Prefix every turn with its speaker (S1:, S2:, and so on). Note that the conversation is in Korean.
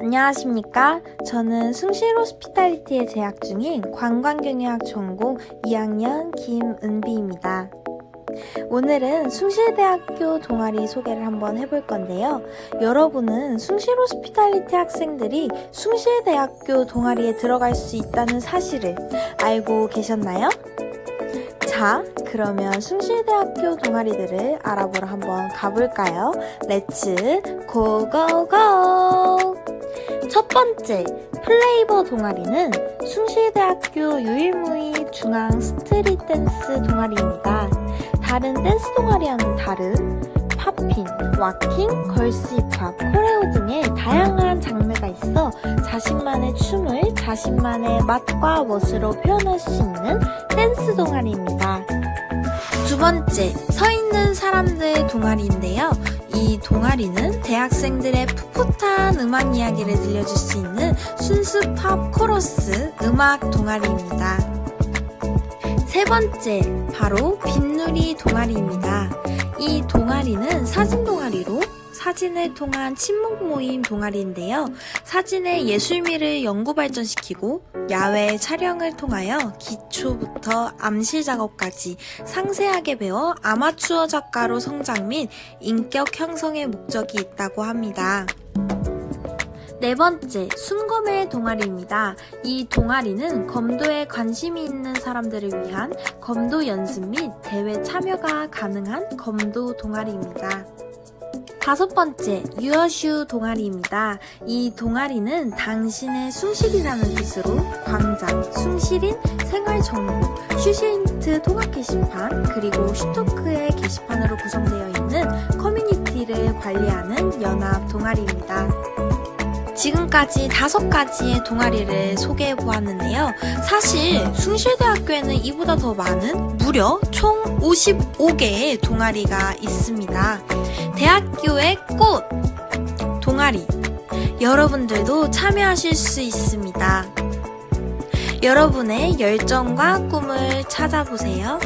S1: 안녕하십니까. 저는 숭실 호스피탈리티에 재학 중인 관광경영학 전공 2학년 김은비입니다. 오늘은 숭실대학교 동아리 소개를 한번 해볼 건데요. 여러분은 숭실 호스피탈리티 학생들이 숭실대학교 동아리에 들어갈 수 있다는 사실을 알고 계셨나요? 자, 그러면 숭실대학교 동아리들을 알아보러 한번 가볼까요? 렛츠 고고고! 첫 번째, 플레이버 동아리는 숭실대학교 유일무이 중앙 스트릿 댄스 동아리입니다. 다른 댄스 동아리와는 다른 팝핑, 와킹, 걸스 힙합, 코레오 등의 다양한 장르가 있어 자신만의 춤을 자신만의 맛과 멋으로 표현할 수 있는 댄스 동아리입니다. 두 번째, 서 있는 사람들 동아리인데요. 이 동아리는 대학생들의 풋풋한 음악 이야기를 들려줄 수 있는 순수 팝 코러스 음악 동아리입니다. 세 번째, 바로 빈누리 동아리입니다. 이 동아리는 사진 동아리로 사진을 통한 친목 모임 동아리인데요. 사진의 예술미를 연구 발전시키고 야외 촬영을 통하여 기초부터 암실 작업까지 상세하게 배워 아마추어 작가로 성장 및 인격 형성의 목적이 있다고 합니다. 네 번째, 순검의 동아리입니다. 이 동아리는 검도에 관심이 있는 사람들을 위한 검도 연습 및 대회 참여가 가능한 검도 동아리입니다. 다섯 번째, 유어슈 동아리입니다. 이 동아리는 당신의 숭실이라는 뜻으로 광장, 숭실인 생활정보, 슈시인트 통합 게시판, 그리고 슈토크의 게시판으로 구성되어 있는 커뮤니티를 관리하는 연합 동아리입니다. 지금까지 다섯 가지의 동아리를 소개해 보았는데요. 사실 숭실대학교에는 이보다 더 많은 무려 총 55개의 동아리가 있습니다. 대학교의 꽃 동아리 여러분들도 참여하실 수 있습니다. 여러분의 열정과 꿈을 찾아보세요.